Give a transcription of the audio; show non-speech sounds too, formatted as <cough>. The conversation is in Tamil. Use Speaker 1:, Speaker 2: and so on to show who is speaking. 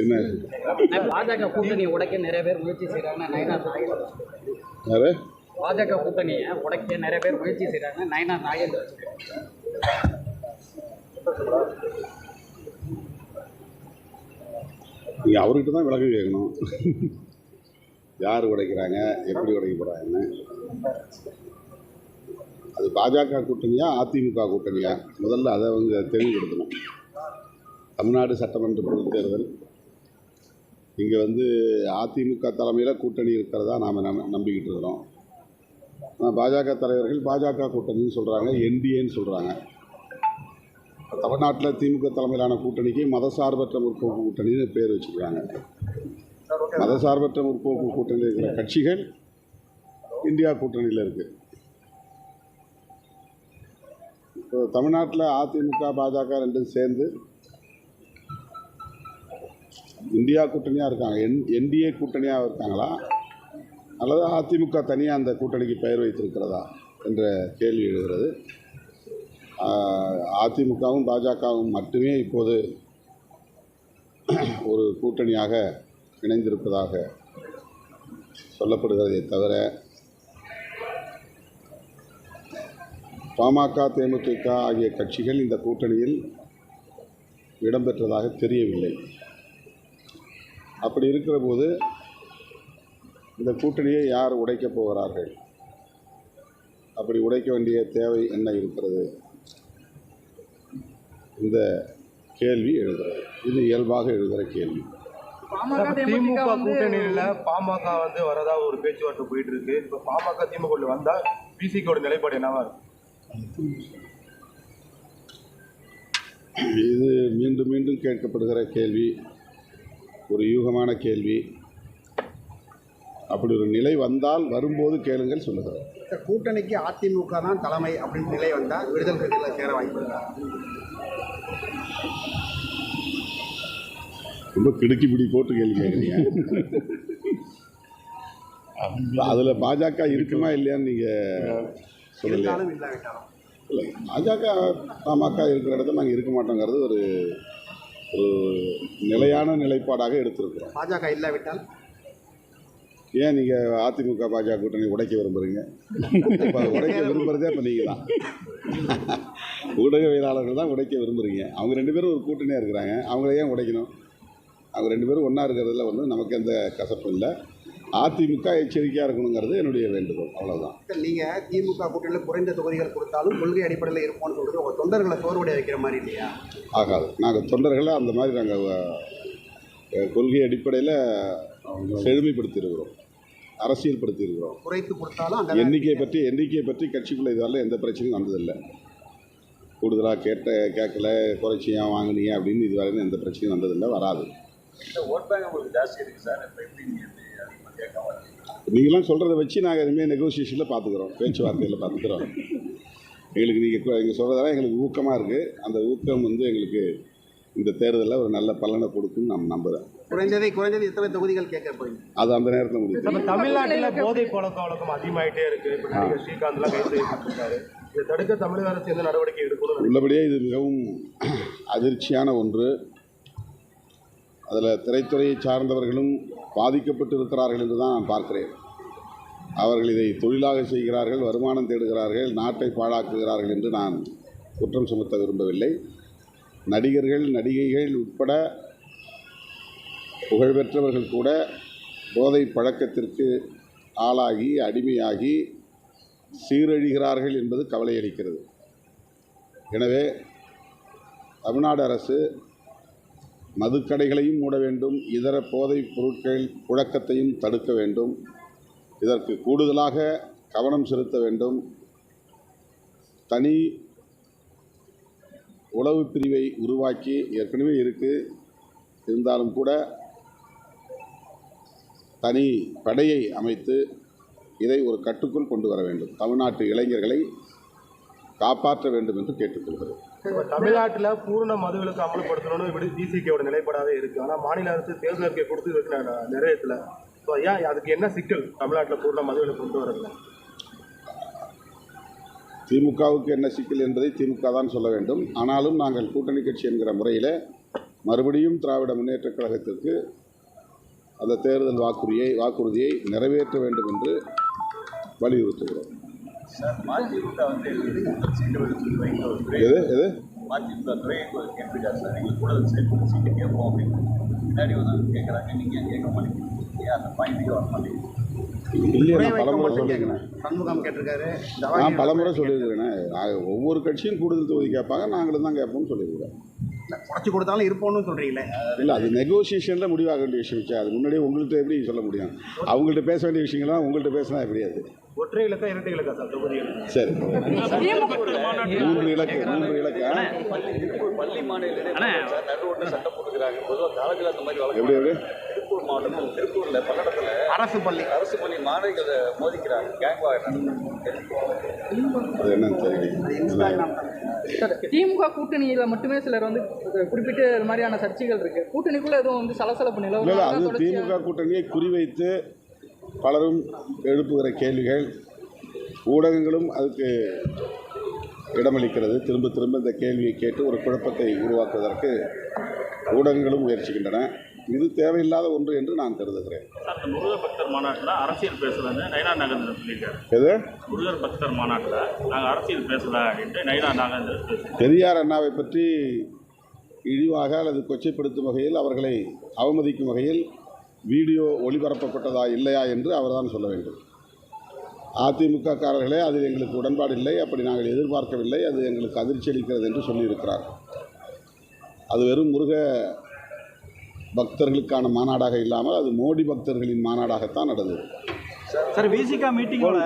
Speaker 1: என்ன?
Speaker 2: பாஜக கூட்டணி உடைக்க நிறைய பேர் முயற்சி
Speaker 1: யாரு?
Speaker 2: பாஜக கூட்டணியை உடைக்க நிறைய பேர் முயற்சி செய்யறாங்க நயனார் நாகேந்திர
Speaker 1: நீங்கள் அவர்கிட்ட தான் விளக்கம் கேட்கணும். யார் உடைக்கிறாங்க? எப்படி உடைக்க போகிறாங்கன்னு அது பாஜக கூட்டணியா அதிமுக கூட்டணியா? முதல்ல அதை அவங்க தெளிவுபடுத்தணும். தமிழ்நாடு சட்டமன்ற பொதுத் தேர்தல் இங்கே வந்து அதிமுக தலைமையில் கூட்டணி இருக்கிறதா நாம் நம் நம்பிக்கிட்டு இருக்கிறோம். பாஜக தலைவர்கள் பாஜக கூட்டணின்னு சொல்கிறாங்க என்டிஏன்னு சொல்கிறாங்க தமிழ்நாட்டில் திமுக தலைமையிலான கூட்டணிக்கு மதசார்பற்ற முற்போக்கு கூட்டணின்னு பேர் வச்சுருக்காங்க. மதசார்பற்ற முற்போக்கு கூட்டணியில் இருக்கிற கட்சிகள் இந்தியா கூட்டணியில் இருக்குது இப்போ தமிழ்நாட்டில் அதிமுக பாஜக ரெண்டும் சேர்ந்து இந்தியா கூட்டணியாக இருக்காங்க. என் என்டிஏ கூட்டணியாக இருக்காங்களா? அல்லது அதிமுக தனியாக அந்த கூட்டணிக்கு பெயர் வைத்திருக்கிறதா என்ற கேள்வி எழுகிறது. அதிமுகவும் பாஜகவும் மட்டுமே இப்போது ஒரு கூட்டணியாக இணைந்திருப்பதாக சொல்லப்படுகிறதே தவிர பாமக தேமுதிக ஆகிய கட்சிகள் இந்த கூட்டணியில் இடம்பெற்றதாக தெரியவில்லை. அப்படி இருக்கிற போது இந்த கூட்டணியை யார் உடைக்கப் போகிறார்கள்? அப்படி உடைக்க வேண்டிய தேவை என்ன இருக்கிறது? இந்த கேள்வி எழுகிறது. இது இயல்பாக எழுகிற கேள்வி.
Speaker 3: திமுக கூட்டணியில பாமக வந்து வரதா ஒரு பேச்சுவார்த்தை போயிட்டு இருக்கு இப்ப பாமக திமுக வந்தா பிசிகோட நிலைப்பாடு என்னவா இருக்கும்?
Speaker 1: இது மீண்டும் மீண்டும் கேட்கப்படுகிற கேள்வி. ஒரு யூகமான கேள்வி. அப்படி ஒரு நிலை வந்தால் வரும்போது கேளுங்கள் சொல்லுகிறேன்
Speaker 4: இந்த கூட்டணிக்கு அதிமுக தான் தலைமை அப்படின்னு நிலை வந்தால் விடுதலை சிறுத்தைகள் சேர வாய்ப்பு இருக்கா?
Speaker 1: ரொம்ப கிடுக்கி பிடி போட்டு கேள்வி கேட்குறீங்க. அதில் பாஜக இருக்குமா இல்லையான்னு நீங்கள் சொல்லலையா.
Speaker 4: இல்லாவிட்டாலும்.
Speaker 1: இல்லை பாஜக பாமக இருக்கிற இடத்துல நாங்கள் இருக்க மாட்டோங்கிறது ஒரு ஒரு நிலையான நிலைப்பாடாக எடுத்திருக்கிறோம்.
Speaker 4: பாஜக இல்லாவிட்டால்?
Speaker 1: ஏன் நீங்கள் அதிமுக பாஜக கூட்டணி உடைக்க விரும்புகிறீங்க இப்போ உடைக்க <laughs> விரும்புகிறதே இப்போ நீங்கள் தான். ஊடகவியலாளர்கள் தான் உடைக்க விரும்புகிறீங்க அவங்க ரெண்டு பேரும் ஒரு கூட்டணியாக இருக்கிறாங்க. அவங்கள ஏன் உடைக்கணும்? அவங்க ரெண்டு பேரும் ஒன்றா இருக்கிறதுல வந்து நமக்கு எந்த கசப்பும் இல்லை. அதிமுக எச்சரிக்கையாக இருக்கணுங்கிறது என்னுடைய வேண்டுகோள். அவ்வளோதான்
Speaker 4: நீங்கள் திமுக கூட்டணியில் குறைந்த தொகுதிகள் கொடுத்தாலும் கொள்கை அடிப்படையில் இருப்போம்னு சொல்றது உங்கள் தொண்டர்களை சோர்வடைய வைக்கிற மாதிரி இல்லையா?
Speaker 1: ஆகாது. நாங்கள் தொண்டர்களை அந்த மாதிரி நாங்கள் கொள்கை அடிப்படையில் செழுமைப்படுத்தியிருக்கிறோம். அரசியல்படுத்தியிருக்கிறோம்.
Speaker 4: குறைத்து கொடுத்தாலும் அந்த
Speaker 1: எண்ணிக்கையை பற்றி எண்ணிக்கையை பற்றி கட்சிக்குள்ளே இதுவரை எந்த பிரச்சனையும் வந்ததில்லை. கூடுதலாக கேட்ட கேட்கல குறைச்சியா வாங்கினீங்க அப்படின்னு இதுவரையும் எந்த பிரச்சனையும் வந்ததில்லை வராது. நீங்களாம் சொல்கிறத வச்சு நாங்கள் இனிமேல் நெகோசியேஷனில் பார்த்துக்குறோம். பேச்சுவார்த்தையில் பார்த்துக்குறோம். எங்களுக்கு நீங்கள் நீங்கள் சொல்கிறதெல்லாம் எங்களுக்கு ஊக்கமாக இருக்குது அந்த ஊக்கம் வந்து எங்களுக்கு இந்த தேர்தலில் ஒரு நல்ல பலனை கொடுக்கும்னு நான் நம்புகிறேன்
Speaker 4: குறைந்ததை குறைந்தது எத்தனை தொகுதிகள் கேட்க போறீங்க?
Speaker 1: அது அந்த நேரத்தில் முடியும்
Speaker 3: நம்ம தமிழ்நாட்டுல போதை பழக்க வழக்கம் அதிகமாயிட்டே இருக்கு. இப்ப நடிகர் ஸ்ரீகாந்த் எல்லாம் கைது செய்யப்பட்டிருக்காரு. இதை தடுக்க தமிழக அரசு எந்த நடவடிக்கை எடுக்கணும்
Speaker 1: உள்ளபடியே இது மிகவும் அதிர்ச்சியான ஒன்று. அதில் திரைத்துறையை சார்ந்தவர்களும் பாதிக்கப்பட்டு இருக்கிறார்கள் என்று தான் நான் பார்க்கிறேன். அவர்கள் இதை தொழிலாக செய்கிறார்கள் வருமானம் தேடுகிறார்கள் நாட்டை பாழாக்குகிறார்கள் என்று நான் குற்றம் சுமத்த விரும்பவில்லை. நடிகர்கள் நடிகைகள் உட்பட புகழ்பெற்றவர்கள் கூட போதை பழக்கத்திற்கு ஆளாகி அடிமையாகி சீரழிகிறார்கள் என்பது கவலை அளிக்கிறது எனவே தமிழ்நாடு அரசு மதுக்கடைகளையும் மூட வேண்டும் இதர போதைப் பொருட்கள் புழக்கத்தையும் தடுக்க வேண்டும் இதற்கு கூடுதலாக கவனம் செலுத்த வேண்டும். தனி உளவு பிரிவை உருவாக்கி ஏற்கனவே இருக்குது இருந்தாலும் கூட தனி படையை அமைத்து இதை ஒரு கட்டுக்குள் கொண்டு வர வேண்டும். தமிழ்நாட்டு இளைஞர்களை காப்பாற்ற வேண்டும் என்று கேட்டுக்கொள்கிறேன்
Speaker 3: இப்ப தமிழ்நாட்டுல பூர்ண மதுவிலக்கு அமல்படுத்தணும்னு இப்படி டிசிகேவோட நிலைப்பாடாவே இருக்கு. ஆனா மாநில அரசு தேர்தல் அறிக்கை கொடுத்து இருக்கு ந- நிறைவேற்றல ஸோ ஏன் அதுக்கு என்ன சிக்கல் தமிழ்நாட்டுல பூர்ண மதுவிலக்கு கொண்டு வரதுல
Speaker 1: திமுகவுக்கு என்ன சிக்கல் என்பதை திமுக தான் சொல்ல வேண்டும். ஆனாலும் நாங்கள் கூட்டணி கட்சி என்கிற முறையில் மறுபடியும் திராவிட முன்னேற்றக் கழகத்திற்கு அந்த தேர்தல் வாக்குறுதியை வாக்குறுதியை நிறைவேற்ற வேண்டும் என்று வலியுறுத்துகிறோம்.
Speaker 5: துறை
Speaker 1: எது எது?
Speaker 5: மதிமுக துறையை கேட்பிருக்காரு சார். எங்களுக்கு கூடுதல் சீட்டு சீட்டு கேட்போம் அப்படின்னு. முன்னாடி வந்து கேட்குறாங்க நீங்கள் கேட்க மாட்டேங்கிறீங்க? ஏன் அந்த பாயிண்ட்டுக்கு வர மாட்டேங்குது
Speaker 4: துறை
Speaker 1: நான் பலமுறை சொல்லியிருக்கிறேனே. ஒவ்வொரு கட்சியும் கூடுதல் தொகுதி கேட்பாங்க நாங்களும் தான் கேட்போம்னு சொல்லியிருக்கிறேன்.
Speaker 4: குறைச்சி கொடுத்தாலும் இருப்போம்னு சொல்றீங்களே
Speaker 1: இல்லை அது நெகோசியேஷனில் முடிவாக வேண்டிய விஷயம் அது முன்னாடியே உங்கள்கிட்ட எப்படி சொல்ல முடியும் அவங்கள்ட்ட பேச வேண்டிய விஷயங்கள்லாம் உங்கள்கிட்ட பேசினா எப்படி அது
Speaker 3: ஒற்றை இலக்கா இரட்டை இலக்கா சார் தொகுதிகள்
Speaker 1: சரி மூன்று இலக்கு மூன்று இலக்கு
Speaker 5: பள்ளி மாநில சட்டம் போட்டுக்கிறாங்க பொதுவாக காலத்தில் அந்த மாதிரி
Speaker 1: எப்படி எப்படி
Speaker 5: திருப்பூர் மாவட்டம் திருப்பூரில் பல்லடத்தில்
Speaker 4: அரசு பள்ளி
Speaker 5: அரசு பள்ளி மாணவிகளை மோதிக்கிறாங்க. கேங்
Speaker 1: அது என்னன்னு தெரியல
Speaker 2: சார். திமுக கூட்டணியில மட்டுமே சிலர் வந்து குறிப்பிட்ட இது மாதிரியான சர்ச்சைகள் இருக்கு. கூட்டணிக்குள்ள எதுவும் வந்து சலசலப்பு
Speaker 1: இல்லை இல்லை
Speaker 2: நிலவு
Speaker 1: அது திமுக கூட்டணியை குறிவைத்து பலரும் எழுப்புகிற கேள்விகள் ஊடகங்களும் அதுக்கு இடமளிக்கிறது. திரும்ப திரும்ப இந்த கேள்வியை கேட்டு ஒரு குழப்பத்தை உருவாக்குவதற்கு ஊடகங்களும் முயற்சிக்கின்றன. இது தேவையில்லாத ஒன்று என்று நான் கருதுகிறேன்.
Speaker 6: முருகர் பக்தர் மாநாட்டில் அரசியல் பேசலன்னு நயினா நாகேந்திரன் சொல்லியிருக்காரு.
Speaker 1: எது?
Speaker 6: முருகர் பக்தர் மாநாட்டில் நாங்கள் அரசியல் பேசல அப்படின்ட்டு நயினா நாகேந்திரன்
Speaker 1: பெரியார் அண்ணாவை பற்றி இழிவாக அல்லது கொச்சைப்படுத்தும் வகையில் அவர்களை அவமதிக்கும் வகையில் வீடியோ ஒளிபரப்பப்பட்டதா இல்லையா என்று அவர்தான் சொல்ல வேண்டும். அதிமுக காரர்களே அதில் எங்களுக்கு உடன்பாடு இல்லை அப்படி நாங்கள் எதிர்பார்க்கவில்லை அது எங்களுக்கு அதிர்ச்சி அளிக்கிறது என்று சொல்லியிருக்கிறார் அது வெறும் முருக பக்தர்களுக்கான மாநாடாக இல்லாமல் அது மோடி பக்தர்களின் மாநாடாகத்தான் நடந்தது.
Speaker 7: சார் விசிகா மீட்டிங்கோட